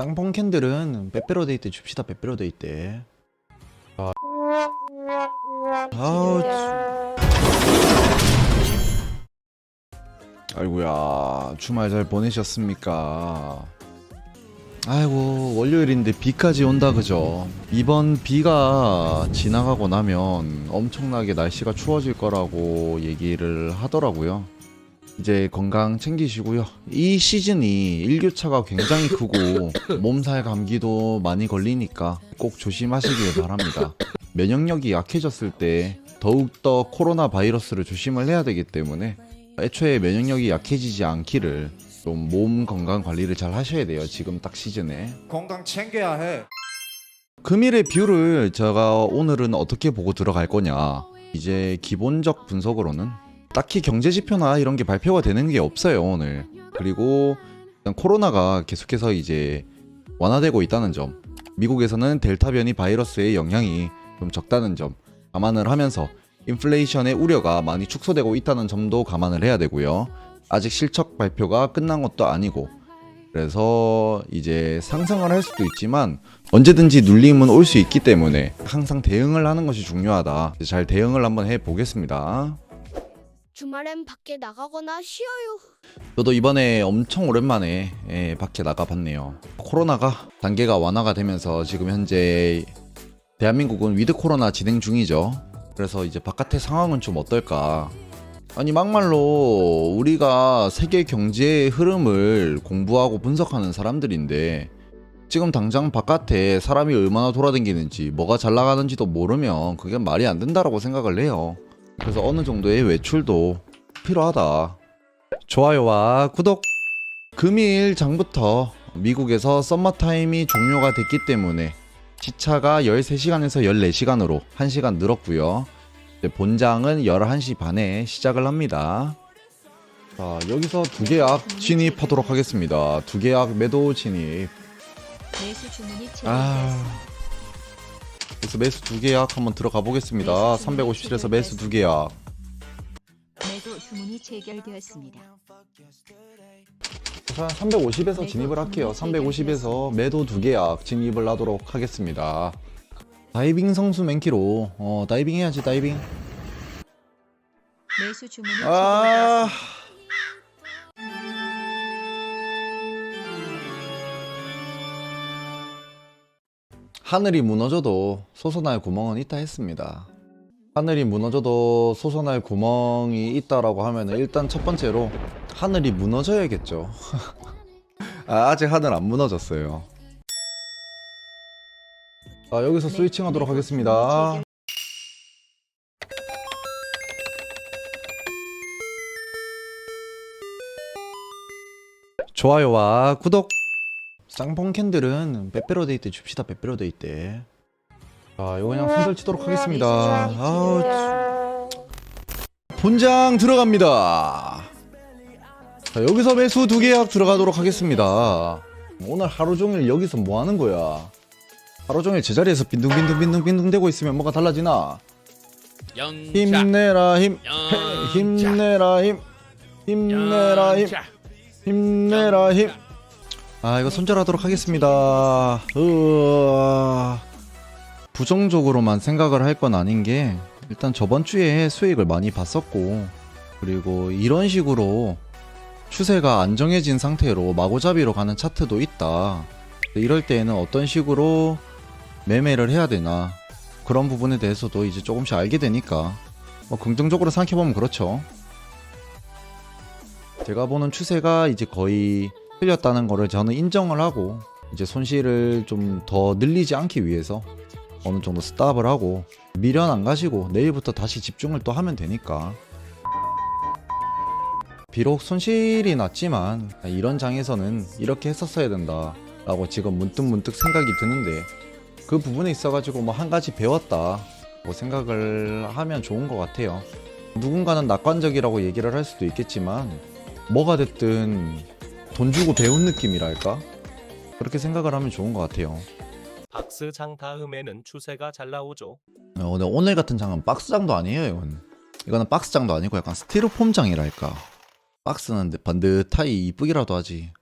쌍봉 캔들은 빼빼로 데이 때 줍시다 빼빼로 데이 때. 아, 아우, 아이고야 주말 잘 보내셨습니까? 아이고 월요일인데 비까지 온다 그죠? 이번 비가 지나가고 나면 엄청나게 날씨가 추워질 거라고 얘기를 하더라고요. 이제 건강 챙기시고요. 이 시즌이 일교차가 굉장히 크고 몸살 감기도 많이 걸리니까 꼭 조심하시길 바랍니다. 면역력이 약해졌을 때 더욱더 코로나 바이러스를 조심을 해야 되기 때문에 애초에 면역력이 약해지지 않기를 좀 몸 건강 관리를 잘 하셔야 돼요. 지금 딱 시즌에. 건강 챙겨야 해. 금일의 뷰를 제가 오늘은 어떻게 보고 들어갈 거냐. 이제 기본적 분석으로는 딱히 경제 지표나 이런 게 발표가 되는 게 없어요, 오늘. 그리고 코로나가 계속해서 이제 완화되고 있다는 점. 미국에서는 델타 변이 바이러스의 영향이 좀 적다는 점 감안을 하면서 인플레이션의 우려가 많이 축소되고 있다는 점도 감안을 해야 되고요. 아직 실적 발표가 끝난 것도 아니고 그래서 이제 상승을 할 수도 있지만 언제든지 눌림은 올 수 있기 때문에 항상 대응을 하는 것이 중요하다. 잘 대응을 한번 해 보겠습니다. 주말엔 밖에 나가거나 쉬어요. 저도 이번에 엄청 오랜만에 예, 밖에 나가봤네요. 코로나가 단계가 완화가 되면서 지금 현재 대한민국은 위드 코로나 진행 중이죠. 그래서 이제 바깥의 상황은 좀 어떨까? 아니 막말로 우리가 세계 경제의 흐름을 공부하고 분석하는 사람들인데 지금 당장 바깥에 사람이 얼마나 돌아다니는지 뭐가 잘 나가는지도 모르면 그게 말이 안 된다라고 생각을 해요. 그래서 어느 정도의 외출도 필요하다. 좋아요와 구독. 금일 장부터 미국에서 썸머타임이 종료가 됐기 때문에 시차가 13시간에서 14시간으로 1시간 늘었고요. 본장은 11시 반에 시작을 합니다. 자, 여기서 두 계약 진입하도록 하겠습니다. 두 계약 매도 진입. 매수 주문이 아. 그래서 매수 두 계약 한번 들어가 보겠습니다. 357에서 매수 두 계약. 매도 주문이 체결되었습니다. 자, 350에서 진입을 할게요. 350에서 매도 두 계약 진입을 하도록 하겠습니다. 다이빙 성수 맨키로 어 다이빙 해야지 다이빙. 매수 주문이 아. 체결되었습니다. 하늘이 무너져도 솟아날 구멍은 있다 했습니다. 하늘이 무너져도 솟아날 구멍이 있다라고 하면은 일단 첫 번째로 하늘이 무너져야겠죠. 아, 아직 하늘 안 무너졌어요. 자, 여기서 스위칭 하도록 하겠습니다. 좋아요와 구독. 쌍봉 캔들은 빼빼로 데이 때 줍시다 빼빼로 데이 때. 자, 이거 그냥 손절 치도록 하겠습니다. 아우, 본장 들어갑니다. 자, 여기서 매수 두 계약 들어가도록 하겠습니다. 오늘 하루 종일 여기서 뭐 하는 거야? 하루 종일 제자리에서 빈둥빈둥빈둥빈둥 대고 있으면 뭐가 달라지나? 영차 힘내라 힘. 힘내라 힘, 힘내라 힘. 힘내라 힘. 아 이거 손절하도록 하겠습니다. 으아. 부정적으로만 생각을 할 건 아닌 게 일단 저번 주에 수익을 많이 봤었고 그리고 이런 식으로 추세가 안 정해진 상태로 마구잡이로 가는 차트도 있다. 이럴 때에는 어떤 식으로 매매를 해야 되나 그런 부분에 대해서도 이제 조금씩 알게 되니까 뭐 긍정적으로 생각해보면 그렇죠. 제가 보는 추세가 이제 거의 틀렸다는 거를 저는 인정을 하고 이제 손실을 좀 더 늘리지 않기 위해서 어느 정도 스탑을 하고 미련 안 가시고 내일부터 다시 집중을 또 하면 되니까. 비록 손실이 났지만 이런 장에서는 이렇게 했었어야 된다 라고 지금 문득문득 생각이 드는데 그 부분에 있어 가지고 뭐 한 가지 배웠다 뭐 생각을 하면 좋은 것 같아요. 누군가는 낙관적이라고 얘기를 할 수도 있겠지만 뭐가 됐든 돈 주고 배운 느낌이랄까? 그렇게 생각을 하면 좋은 것 같아요. 박스장 다음에는 추세가 잘 나오죠. 어, 근데 오늘 같은 장은 박스장도 아니에요 이건. 이거는 박스장도 아니고 약간 스티로폼 장이랄까. 박스는 반듯하이 이쁘기라도 하지